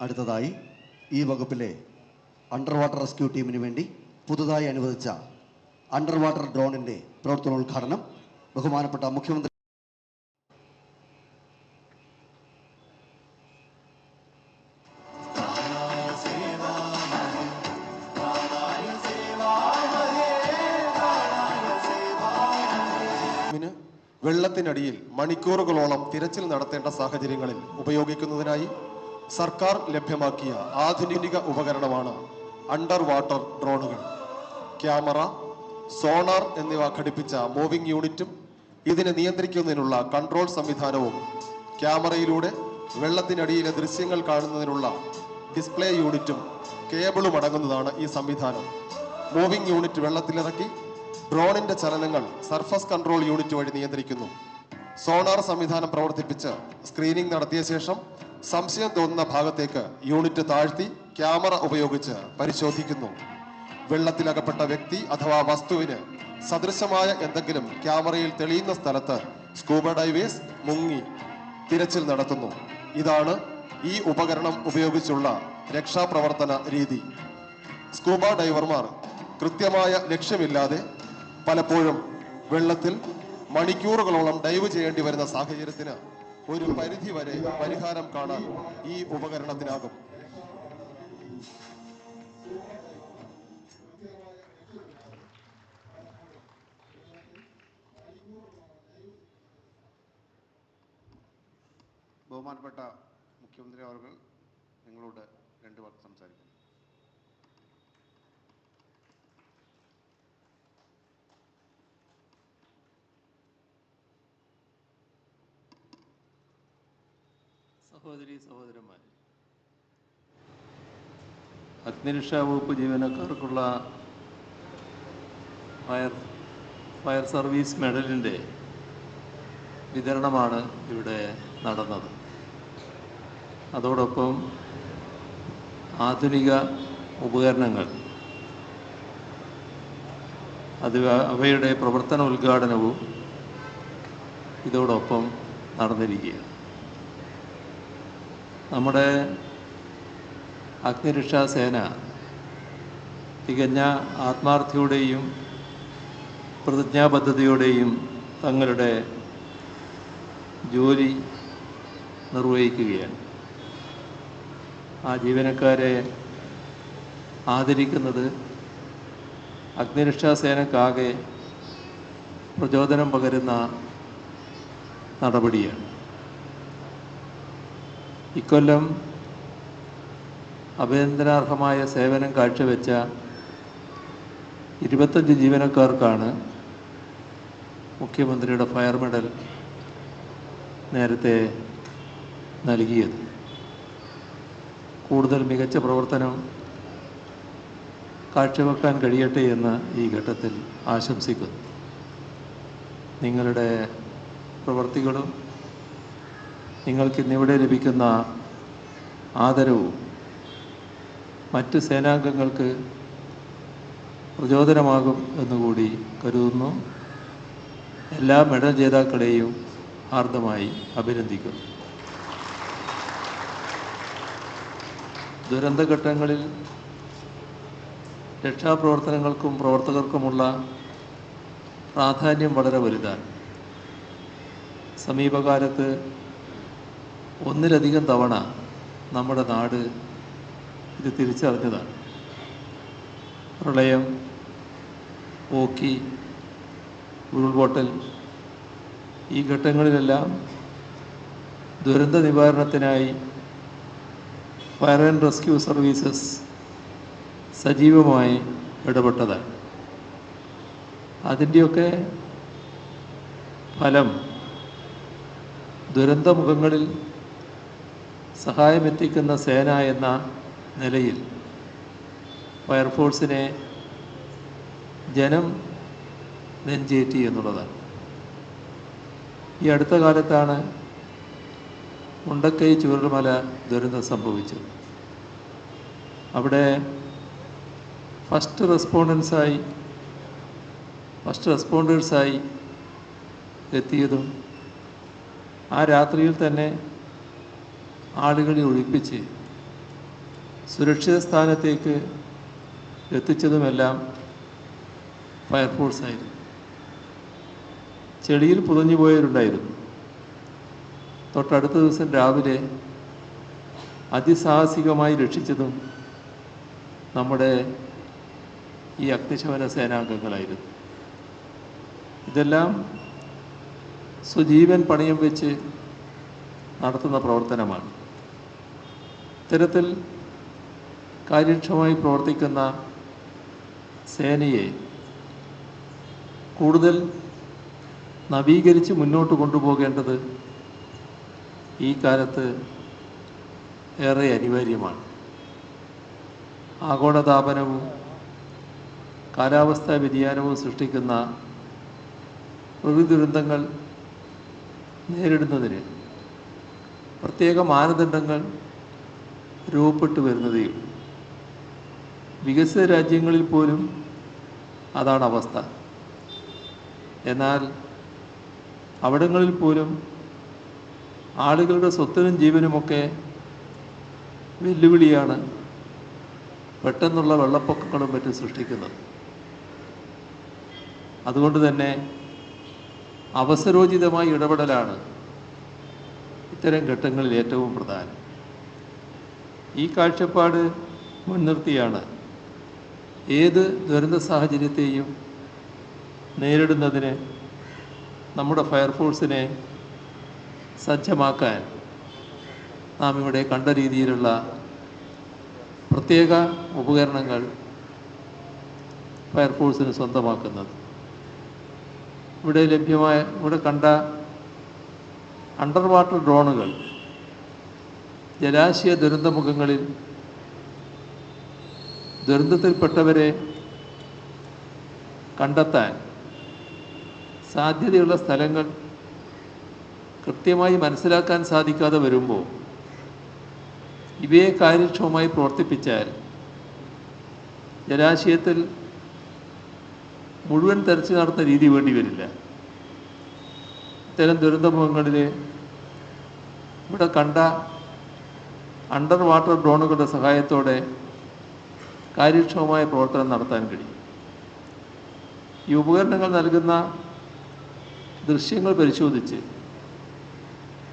അടുത്തതായി ഈ വകുപ്പിലെ അണ്ടർ വാട്ടർ റെസ്ക്യൂ ടീമിന് വേണ്ടി പുതുതായി അനുവദിച്ച അണ്ടർ വാട്ടർ ഡ്രോണിന്റെ പ്രവർത്തനോദ്ഘാടനം ബഹുമാനപ്പെട്ട മുഖ്യമന്ത്രി വെള്ളത്തിനടിയിൽ മണിക്കൂറുകളോളം തിരച്ചിൽ നടത്തേണ്ട സാഹചര്യങ്ങളിൽ ഉപയോഗിക്കുന്നതിനായി സർക്കാർ ലഭ്യമാക്കിയ ആധുനിക ഉപകരണമാണ് അണ്ടർ വാട്ടർ ഡ്രോണുകൾ. ക്യാമറ സോണാർ എന്നിവ ഘടിപ്പിച്ച മൂവിംഗ് യൂണിറ്റും ഇതിനെ നിയന്ത്രിക്കുന്നതിനുള്ള കൺട്രോൾ സംവിധാനവും ക്യാമറയിലൂടെ വെള്ളത്തിനടിയിലെ ദൃശ്യങ്ങൾ കാണുന്നതിനുള്ള ഡിസ്പ്ലേ യൂണിറ്റും കേബിളും അടങ്ങുന്നതാണ് ഈ സംവിധാനം. മൂവിംഗ് യൂണിറ്റ് വെള്ളത്തിലിറക്കി ഡ്രോണിന്റെ ചലനങ്ങൾ സർഫസ് കൺട്രോൾ യൂണിറ്റ് വഴി നിയന്ത്രിക്കുന്നു. സോണാർ സംവിധാനം പ്രവർത്തിപ്പിച്ച് സ്ക്രീനിംഗ് നടത്തിയ ശേഷം സംശയം തോന്നുന്ന ഭാഗത്തേക്ക് യൂണിറ്റ് താഴ്ത്തി ക്യാമറ ഉപയോഗിച്ച് പരിശോധിക്കുന്നു. വെള്ളത്തിലകപ്പെട്ട വ്യക്തി അഥവാ വസ്തുവിന് സദൃശമായ എന്തെങ്കിലും ക്യാമറയിൽ തെളിയുന്ന സ്ഥലത്ത് സ്കൂബ ഡൈവേഴ്സ് മുങ്ങി തിരച്ചിൽ നടത്തുന്നു. ഇതാണ് ഈ ഉപകരണം ഉപയോഗിച്ചുള്ള രക്ഷാപ്രവർത്തന രീതി. സ്കൂബ ഡൈവർമാർ കൃത്യമായ ലക്ഷ്യമില്ലാതെ പലപ്പോഴും വെള്ളത്തിൽ മണിക്കൂറുകളോളം ഡൈവ് ചെയ്യേണ്ടി വരുന്ന സാഹചര്യത്തിന് ഒരു പരിധി വരെ പരിഹാരം കാണാൻ ഈ ഉപകരണത്തിനാകും. ബഹുമാനപ്പെട്ട മുഖ്യമന്ത്രി അവർ നിങ്ങളോട് രണ്ട് വാക്ക് സംസാരിക്കുന്നു. സഹോദരി സഹോദരന്മാർ അഗ്നിരക്ഷാ വകുപ്പ് ജീവനക്കാർക്കുള്ള ഫയർ ഫയർ സർവീസ് മെഡലിന്റെ വിതരണമാണ് ഇവിടെ നടന്നത്. അതോടൊപ്പം ആധുനിക ഉപകരണങ്ങൾ അത് അവയുടെ പ്രവർത്തന ഉദ്ഘാടനവും ഇതോടൊപ്പം നടന്നിരിക്കുകയാണ്. നമ്മുടെ അഗ്നിരക്ഷാ സേന തികഞ്ഞ ആത്മാർത്ഥിയുടെയും പ്രതിജ്ഞാബദ്ധതയോടെയും തങ്ങളുടെ ജോലി നിർവഹിക്കുകയാണ്. ആ ജീവനക്കാരെ ആദരിക്കുന്നത് അഗ്നിരക്ഷാ സേനക്കാകെ പ്രചോദനം പകരുന്ന നടപടിയാണ്. ഇക്കൊല്ലം അഭിനന്ദനാർഹമായ സേവനം കാഴ്ചവെച്ച ഇരുപത്തഞ്ച് ജീവനക്കാർക്കാണ് മുഖ്യമന്ത്രിയുടെ ഫയർ മെഡൽ നേരത്തെ നൽകിയത്. കൂടുതൽ മികച്ച പ്രവർത്തനം കാഴ്ചവെക്കാൻ കഴിയട്ടെ എന്ന് ഈ ഘട്ടത്തിൽ ആശംസിക്കുന്നു. നിങ്ങളുടെ പ്രവർത്തികളും നിങ്ങൾക്കിന്നിവിടെ ലഭിക്കുന്ന ആദരവും മറ്റ് സേനാംഗങ്ങൾക്ക് പ്രചോദനമാകും എന്നുകൂടി കരുതുന്നു. എല്ലാ മെഡൽ ജേതാക്കളെയും ഹാർദമായി അഭിനന്ദിക്കുന്നു. ദുരന്തഘട്ടങ്ങളിൽ രക്ഷാപ്രവർത്തനങ്ങൾക്കും പ്രവർത്തകർക്കുമുള്ള പ്രാധാന്യം വളരെ വലുതാണ്. സമീപകാലത്ത് ഒന്നിലധികം തവണ നമ്മുടെ നാട് ഇത് തിരിച്ചറിഞ്ഞതാണ്. പ്രളയം ഓക്കി ഉരുൾപൊട്ടൽ ഈ ഘട്ടങ്ങളിലെല്ലാം ദുരന്ത നിവാരണത്തിനായി ഫയർ ആൻഡ് റെസ്ക്യൂ സർവീസസ് സജീവമായി ഇടപെട്ടതാണ്. അതിന്റെയൊക്കെ ഫലം ദുരന്തമുഖങ്ങളിൽ സഹായമെത്തിക്കുന്ന സേന എന്ന നിലയിൽ ഫയർഫോഴ്സിനെ ജനം നെഞ്ചേറ്റി എന്നുള്ളതാണ്. ഈ അടുത്ത കാലത്താണ് മുണ്ടക്കൈ ചുവരുമല ദുരന്തം സംഭവിച്ചത്. അവിടെ ഫസ്റ്റ് റെസ്പോണ്ടൻസായി ഫസ്റ്റ് റെസ്പോണ്ടേഴ്സായി എത്തിയതും ആ രാത്രിയിൽ തന്നെ ആളുകളെ ഒഴിപ്പിച്ച് സുരക്ഷിത സ്ഥാനത്തേക്ക് എത്തിച്ചതുമെല്ലാം ഫയർഫോഴ്സ് ആയിരുന്നു. ചെളിയിൽ പുതഞ്ഞു പോയവരുണ്ടായിരുന്നു. തൊട്ടടുത്ത ദിവസം രാവിലെ അതിസാഹസികമായി രക്ഷിച്ചതും നമ്മുടെ ഈ അഗ്നിശമന സേനാംഗങ്ങളായിരുന്നു. ഇതെല്ലാം സുജീവൻ പണയം വെച്ച് നടത്തുന്ന പ്രവർത്തനമാണ്. ഇത്തരത്തിൽ കാര്യക്ഷമമായി പ്രവർത്തിക്കുന്ന സേനയെ കൂടുതൽ നവീകരിച്ച് മുന്നോട്ട് കൊണ്ടുപോകേണ്ടത് ഈ കാലത്ത് ഏറെ അനിവാര്യമാണ്. ആഗോളതാപനവും കാലാവസ്ഥാ വ്യതിയാനവും സൃഷ്ടിക്കുന്ന പ്രകൃതി ദുരന്തങ്ങൾ നേരിടുന്നതിന് പ്രത്യേക മാനദണ്ഡങ്ങൾ രൂപപ്പെട്ടു വരുന്നത് വികസിത രാജ്യങ്ങളിൽ പോലും അതാണ് അവസ്ഥ. എന്നാൽ അവിടങ്ങളിൽ പോലും ആളുകളുടെ സ്വത്തിനും ജീവനുമൊക്കെ വെല്ലുവിളിയാണ് പെട്ടെന്നുള്ള വെള്ളപ്പൊക്കങ്ങളും മറ്റും സൃഷ്ടിക്കുന്നത്. അതുകൊണ്ട് തന്നെ അവസരോചിതമായ ഇടപെടലാണ് ഇത്തരം ഘട്ടങ്ങളിൽ ഏറ്റവും പ്രധാനം. ഈ കാഴ്ചപ്പാട് മുൻനിർത്തിയാണ്. ഏത് ദുരന്ത സാഹചര്യത്തെയും നേരിടുന്നതിന് നമ്മുടെ ഫയർഫോഴ്സിനെ സജ്ജമാക്കാൻ നാം ഇവിടെ കണ്ട രീതിയിലുള്ള പ്രത്യേക ഉപകരണങ്ങൾ ഫയർഫോഴ്സിന് സ്വന്തമാക്കുന്നത്. ഇവിടെ ലഭ്യമായ ഇവിടെ കണ്ട അണ്ടർ വാട്ടർ ഡ്രോണുകൾ ജലാശയ ദുരന്തമുഖങ്ങളിൽ ദുരന്തത്തിൽപ്പെട്ടവരെ കണ്ടെത്താൻ സാധ്യതയുള്ള സ്ഥലങ്ങൾ കൃത്യമായി മനസ്സിലാക്കാൻ സാധിക്കാതെ വരുമ്പോൾ ഇവയെ കാര്യക്ഷമമായി പ്രവർത്തിപ്പിച്ചാൽ ജലാശയത്തിൽ മുഴുവൻ തെരച്ചിൽ നടത്തുന്ന രീതി വേണ്ടി വരില്ല. ഇത്തരം ദുരന്തമുഖങ്ങളിൽ ഇവിടെ കണ്ട അണ്ടർ വാട്ടർ ഡ്രോണുകളുടെ സഹായത്തോടെ കാര്യക്ഷമമായ പ്രവർത്തനം നടത്താൻ കഴിയും. ഈ ഉപകരണങ്ങൾ നൽകുന്ന ദൃശ്യങ്ങൾ പരിശോധിച്ച്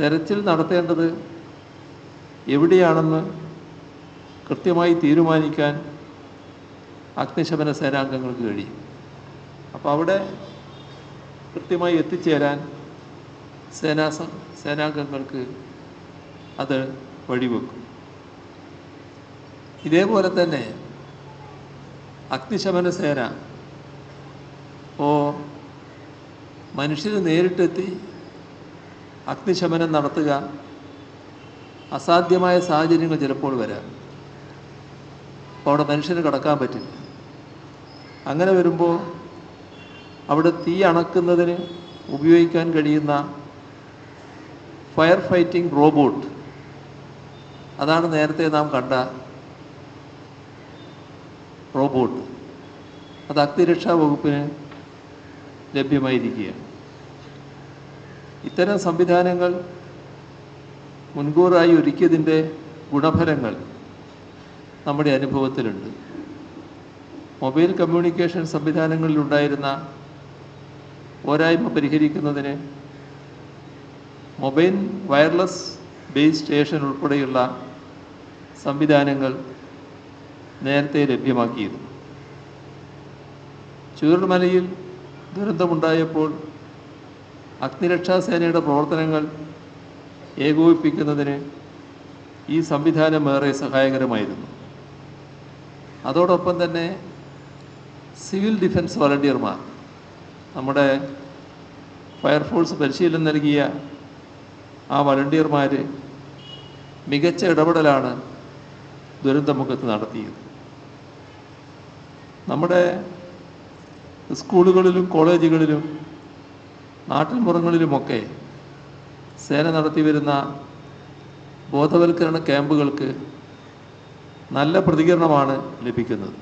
തെരച്ചിൽ നടത്തേണ്ടത് എവിടെയാണെന്ന് കൃത്യമായി തീരുമാനിക്കാൻ അഗ്നിശമന സേനാംഗങ്ങൾക്ക് കഴിയും. അപ്പോൾ അവിടെ കൃത്യമായി എത്തിച്ചേരാൻ സേനാ സേനാംഗങ്ങൾക്ക് അത് വഴിവെക്കും. ഇതേപോലെ തന്നെ അഗ്നിശമന സേന ഓ മനുഷ്യർ നേരിട്ടെത്തി അഗ്നിശമനം നടത്തുക. അസാധ്യമായ സാഹചര്യങ്ങൾ ചിലപ്പോൾ വരാം. അപ്പോൾ അവിടെ മനുഷ്യന് കടക്കാൻ പറ്റില്ല. അങ്ങനെ വരുമ്പോൾ അവിടെ തീ അണക്കുന്നതിന് ഉപയോഗിക്കാൻ കഴിയുന്ന ഫയർ ഫൈറ്റിംഗ് റോബോട്ട് അതാണ് നേരത്തെ നാം കണ്ട റോബോട്ട്. അത് അഗ്നിരക്ഷാ വകുപ്പിന് ലഭ്യമായിരിക്കുകയാണ്. ഇത്തരം സംവിധാനങ്ങൾ മുൻകൂറായി ഒരുക്കിയതിന്റെ ഗുണഫലങ്ങൾ നമ്മുടെ അനുഭവത്തിലുണ്ട്. മൊബൈൽ കമ്മ്യൂണിക്കേഷൻ സംവിധാനങ്ങളിലുണ്ടായിരുന്ന പോരായ്മ പരിഹരിക്കുന്നതിന് മൊബൈൽ വയർലെസ് ബേസ് സ്റ്റേഷൻ ഉൾപ്പെടെയുള്ള സംവിധാനങ്ങൾ നേരത്തെ ലഭ്യമാക്കിയിരുന്നു. ചൂരൽമലയിൽ ദുരന്തമുണ്ടായപ്പോൾ അഗ്നിരക്ഷാസേനയുടെ പ്രവർത്തനങ്ങൾ ഏകോപിപ്പിക്കുന്നതിന് ഈ സംവിധാനം ഏറെ സഹായകരമായിരുന്നു. അതോടൊപ്പം തന്നെ സിവിൽ ഡിഫൻസ് വളണ്ടിയർമാർ നമ്മുടെ ഫയർഫോഴ്സ് പരിശീലനം നൽകിയ ആ വളണ്ടിയർമാർ മികച്ച ഇടപെടലാണ് ദുരന്തമുഖത്ത് നടത്തിയത്. നമ്മുടെ സ്കൂളുകളിലും കോളേജുകളിലും നാട്ടിൻപുറങ്ങളിലുമൊക്കെ സേന നടത്തി വരുന്ന ബോധവൽക്കരണ ക്യാമ്പുകൾക്ക് നല്ല പ്രതികരണമാണ് ലഭിക്കുന്നത്.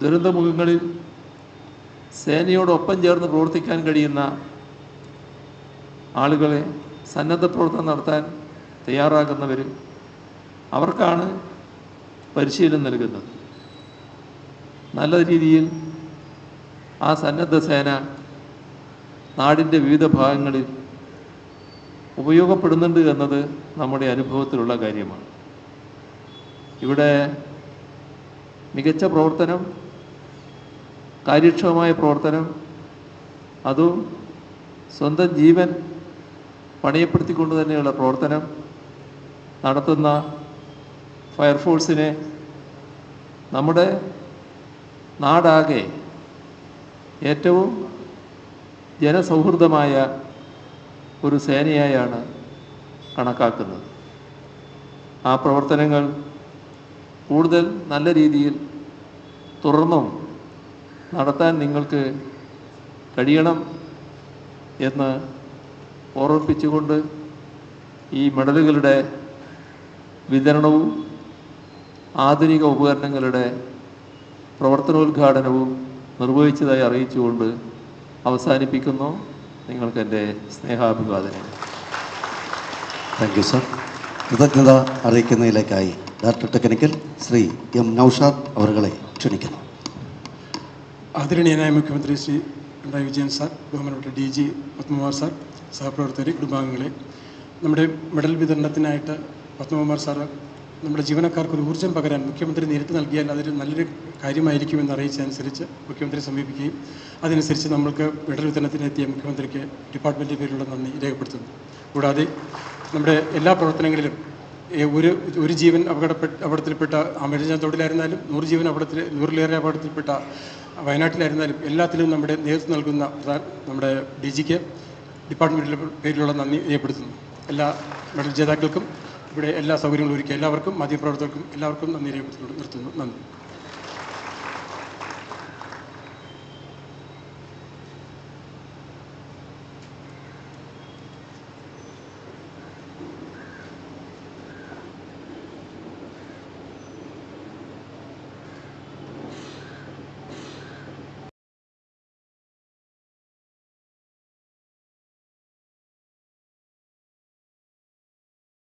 ദുരന്തമുഖങ്ങളിൽ സേനയോടൊപ്പം ചേർന്ന് പ്രവർത്തിക്കാൻ കഴിയുന്ന ആളുകളെ സന്നദ്ധ പ്രവർത്തനം നടത്താൻ തയ്യാറാകുന്നവർ അവർക്കാണ് പരിശീലനം നൽകുന്നത്. നല്ല രീതിയിൽ ആ സന്നദ്ധ സേന നാടിന്റെ വിവിധ ഭാഗങ്ങളിൽ ഉപയോഗപ്പെടുന്നുണ്ട് എന്നത് നമ്മുടെ അനുഭവത്തിലുള്ള കാര്യമാണ്. ഇവിടെ മികച്ച പ്രവർത്തനം കാര്യക്ഷമമായ പ്രവർത്തനം അതും സ്വന്തം ജീവൻ പണയപ്പെടുത്തിക്കൊണ്ട് തന്നെയുള്ള പ്രവർത്തനം നടത്തുന്ന ഫയർഫോഴ്സിനെ നമ്മുടെ നാടാകെ ഏറ്റവും ജനസൗഹൃദമായ ഒരു സേനയായാണ് കണക്കാക്കുന്നത്. ആ പ്രവർത്തനങ്ങൾ കൂടുതൽ നല്ല രീതിയിൽ തുടർന്നും നടത്താൻ നിങ്ങൾക്ക് കഴിയണം എന്ന് ഓർമ്മിപ്പിച്ചുകൊണ്ട് ഈ മെഡലുകളുടെ വിതരണവും ആധുനിക ഉപകരണങ്ങളുടെ പ്രവർത്തനോദ്ഘാടനവും നിർവഹിച്ചതായി അറിയിച്ചുകൊണ്ട് അവസാനിപ്പിക്കുന്നു. നിങ്ങൾക്ക് എന്റെ സ്നേഹാഭിവാദനം താങ്ക് യു സർ കൃതജ്ഞത അറിയിക്കുന്നതിലേക്കായി director technical Shri M Noushad അവരുകളെ ക്ഷണിക്കുന്നു. ആദരണീയനായ മുഖ്യമന്ത്രി ശ്രീ പിണറായി വിജയൻ സാർ ബഹുമാനപ്പെട്ട ഡി ജി പത്മകുമാർ സാർ സഹപ്രവർത്തകരെ കുടുംബാംഗങ്ങളെ നമ്മുടെ മെഡൽ വിതരണത്തിനായിട്ട് പത്മകുമാർ സാർ നമ്മുടെ ജീവനക്കാർക്ക് ഒരു ഊർജം പകരാൻ മുഖ്യമന്ത്രി നേരിട്ട് നൽകിയാൽ അതൊരു നല്ലൊരു കാര്യമായിരിക്കുമെന്ന് അറിയിച്ചതനുസരിച്ച് മുഖ്യമന്ത്രി സമീപിക്കുകയും അതനുസരിച്ച് നമ്മൾക്ക് മെഡൽ വിതരണത്തിനെത്തിയ മുഖ്യമന്ത്രിക്ക് ഡിപ്പാർട്ട്മെന്റിന്റെ പേരിലുള്ള നന്ദി രേഖപ്പെടുത്തുന്നു. കൂടാതെ നമ്മുടെ എല്ലാ പ്രവർത്തനങ്ങളിലും ഒരു ഒരു ജീവൻ അപകടപ്പെട്ട് അപകടത്തിൽപ്പെട്ട അമരജാൻ തൊഴിലായിരുന്നാലും നൂറ് ജീവൻ അപകടത്തിൽ നൂറിലേറെ അപകടത്തിൽപ്പെട്ട വയനാട്ടിലായിരുന്നാലും എല്ലാത്തിലും നമ്മുടെ നേതൃത്വം നൽകുന്ന നമ്മുടെ ഡി ജിക്ക് ഡിപ്പാർട്ട്മെന്റിന്റെ പേരിലുള്ള നന്ദി രേഖപ്പെടുത്തുന്നു. എല്ലാ മെഡൽ ജേതാക്കൾക്കും ഇവിടെ എല്ലാ സൗകര്യങ്ങളും ഒരുക്കി എല്ലാവർക്കും മാധ്യമപ്രവർത്തകർക്കും എല്ലാവർക്കും നന്ദി രേഖപ്പെടുത്തി നിർത്തുന്നു. നന്ദി.